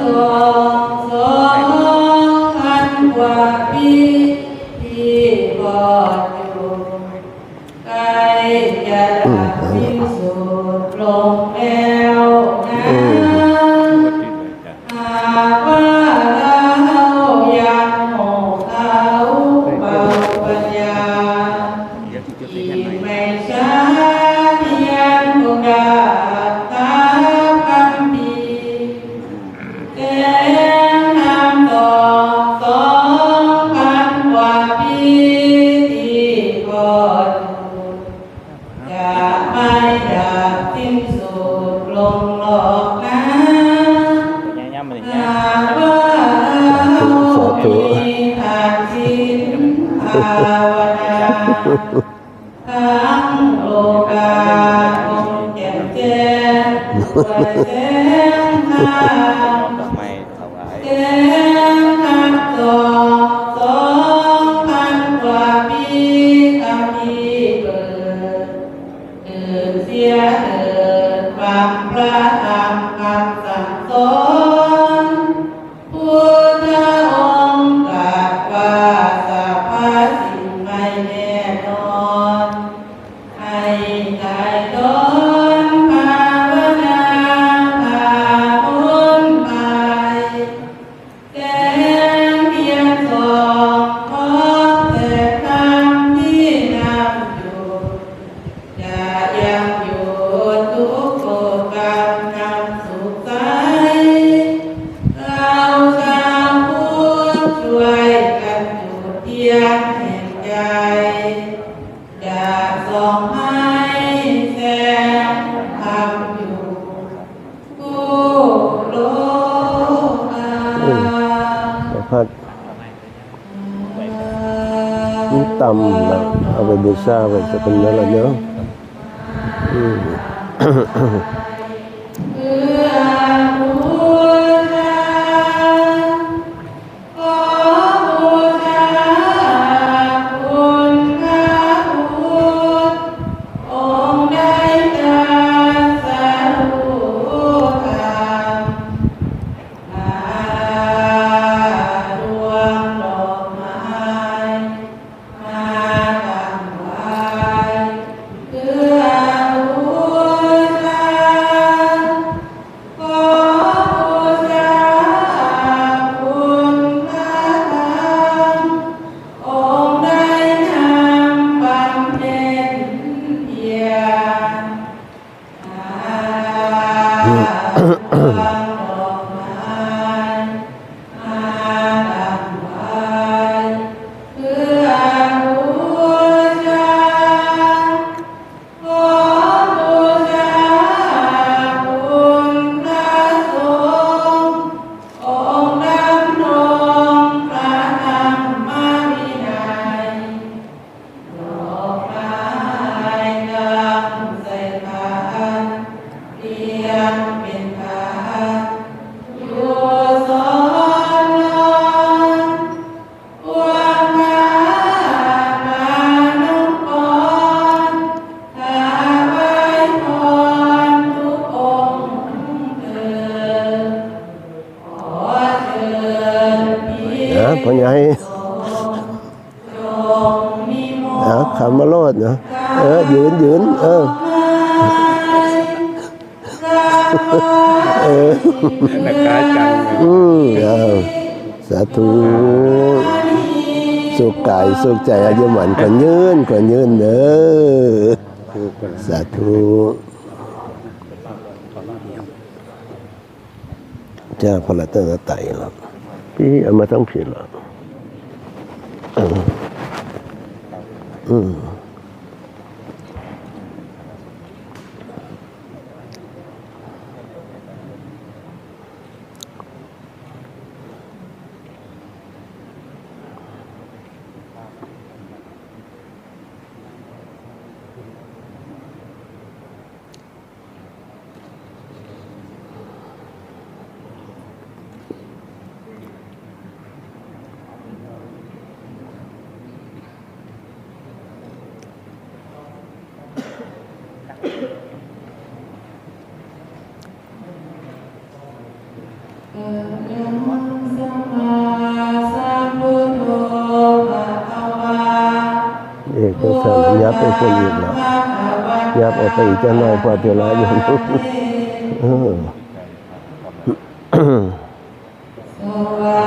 Oh. Musa về sẽ mình nhớ là nhớ. ยืนยืนเออเออแต่กายจัสาธุสุขกายสุขใจอายุหมันขวัญยืนขวัญยืนเด้อสาธุจ้าพระตนตรัยหรอกพี่เอามาต้องผิดหรอกอืม เอกก็สั่งยับไปคนอีกแล้วยับออกไปอีกจะน้อยพอเวลาอยู่เออสวา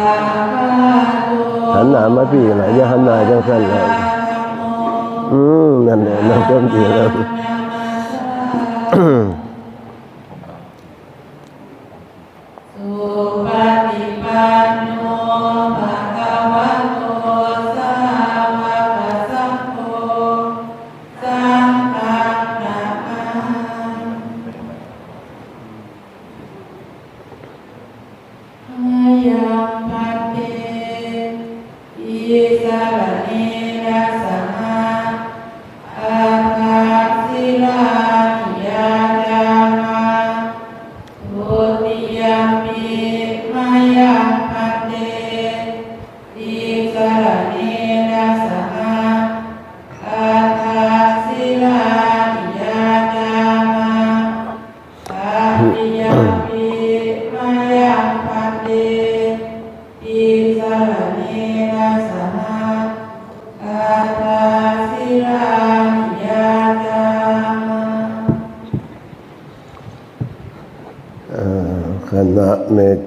โตหันหน้ามาพี่นะอย่าหันหน้าจังสั่นเลยอืมนั่นแหละนั่นเต็มที่แล้ว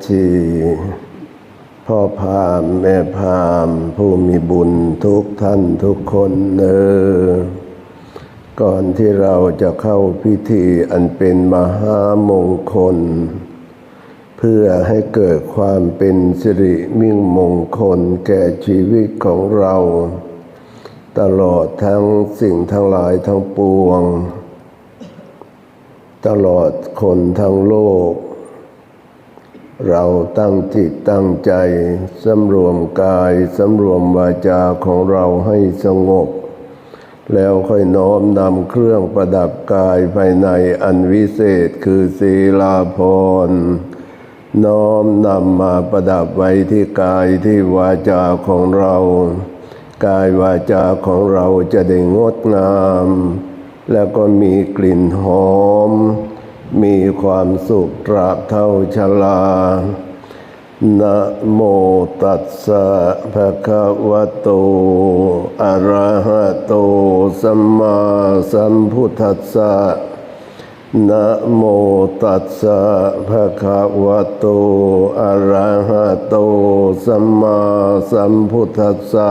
เมธีพ่อพามแม่พามผู้มีบุญทุกท่านทุกคนเนอก่อนที่เราจะเข้าพิธีอันเป็นมหามงคล เพื่อให้เกิดความเป็นสิริมิ่งมงคลแก่ชีวิตของเรา ตลอดทั้งสิ่งทั้งหลายทั้งปวง ตลอดคนทั้งโลก เราตั้งจิตตั้งใจสำรวมกายสำรวมวาจาของเราให้สงบ แล้วค่อยน้อมนำเครื่องประดับกายภายในอันวิเศษคือศีลาภรณ์น้อมนำมาประดับไว้ที่กายที่วาจาของเรา กายวาจาของเราจะได้งดงาม แล้วก็มีกลิ่นหอม มีความสุขตราบเท่าชรานะโมตัสสะภะคะวะโต อะระหะโต สัมมาสัมพุทธัสสะนะโมตัสสะภะคะวะโต อะระหะโต สัมมาสัมพุทธัสสะ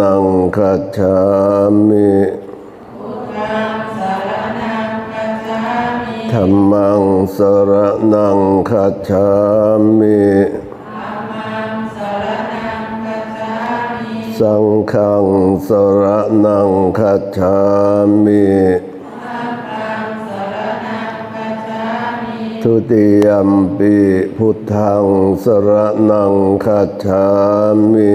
นังคัจฉามิธรรมังสรนังคัจฉามิสังฆังสรนังคัจฉามิทุติยมปิพุทธังสรนังคัจฉามิ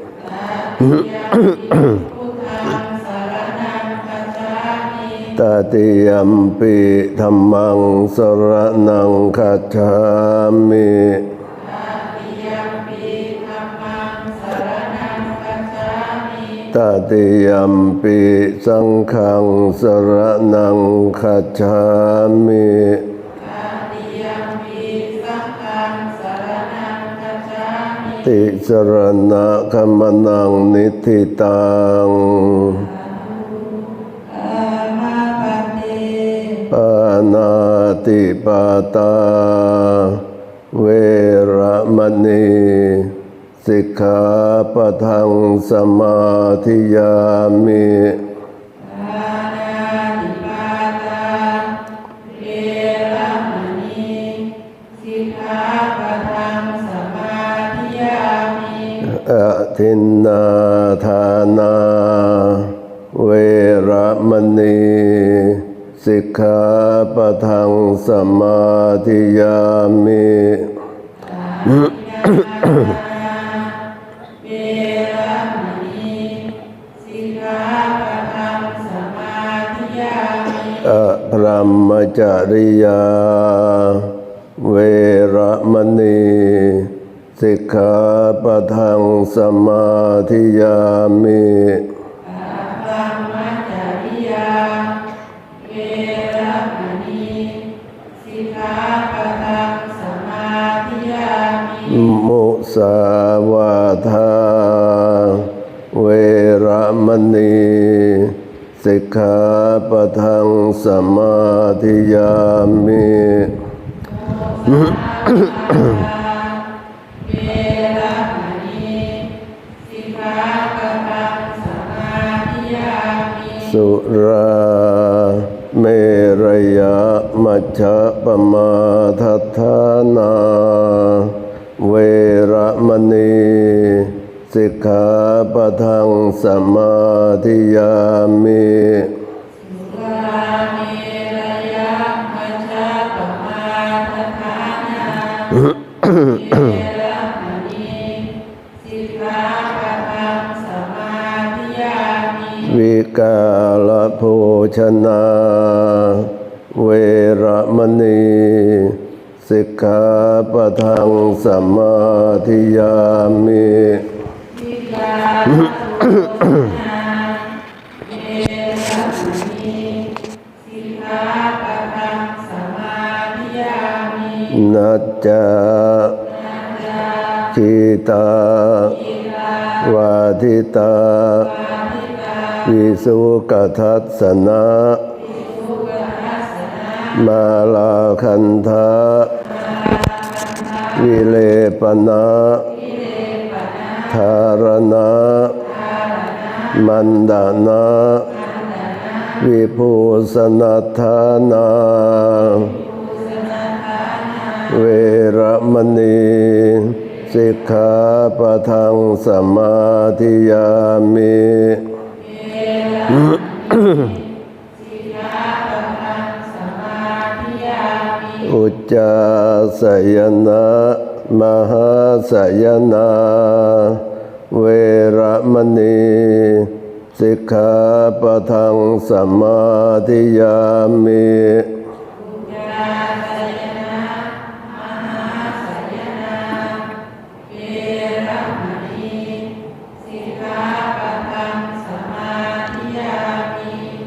ตติยัมปิธรรมังสรนังคัจฉามิตตติยัมปิสังฆังสรนังคัจฉามิ ติสรณะขมนังนิธิตังอามาปันเตปานาติปาตา เวรมณีสิกขาปะทังสมาธิยามิป ทินนาทานา เวรมณีสิกขาปะทังสมาธิยามิเวระทังสมาธิยามิอะพรหมจริยา เวรมณี สิกขาปะทังสมาธิยามิธรรมจริยาเวรมณีสิกขาปะทังสมาธิยามิมุสาวาทาเวระมณีสิกขาปะทังสมาธิยามิ สุราเมรยะมัชฌะปมาทัฏฐานา เวระมณีสิกขาปะทังสมาธิยามิสุราเมรยะมัชฌะปมาทฐานาเวรม กาลโภชนาเวรมณีสิกขาปะทังสมาธิยามิกาลโภชนา เวรมณีสิกขาปะทังสมาธิยามินัจจาทิตาวาทิตา วิสุกทัสสนะ มาลาคันธาวิเลปนะธารณะมันดานะวิภูสนัทธานา เวระมณีสิกขาปะทังสมาธิยามิ อุจจาสยนะ มหาสยนา เวระมณีสิกขาปะทังสมาธิยามิ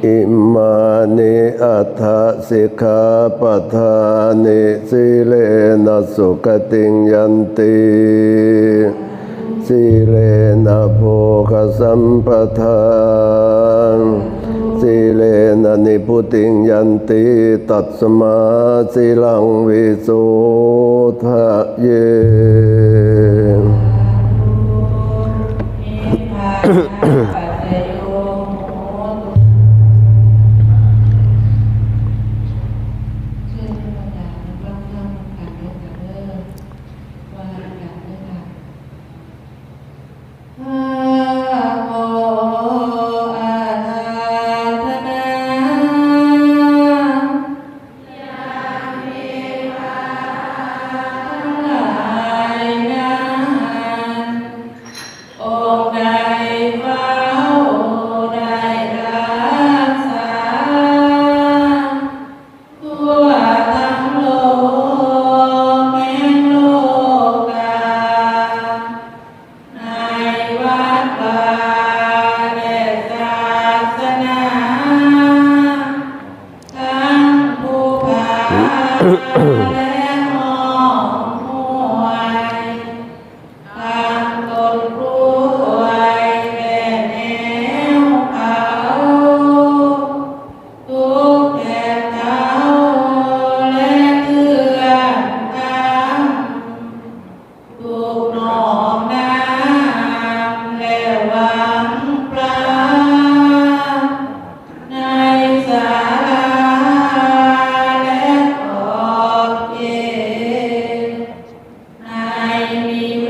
อิมานิอัฏฐสิกขาปทานิสิเลนะสุขติงยันติสิเลนะโภคสัมปทานสิเลนะนิพุติงยันติตัตสมาสิลังวิโสทะเย Oh. I mean.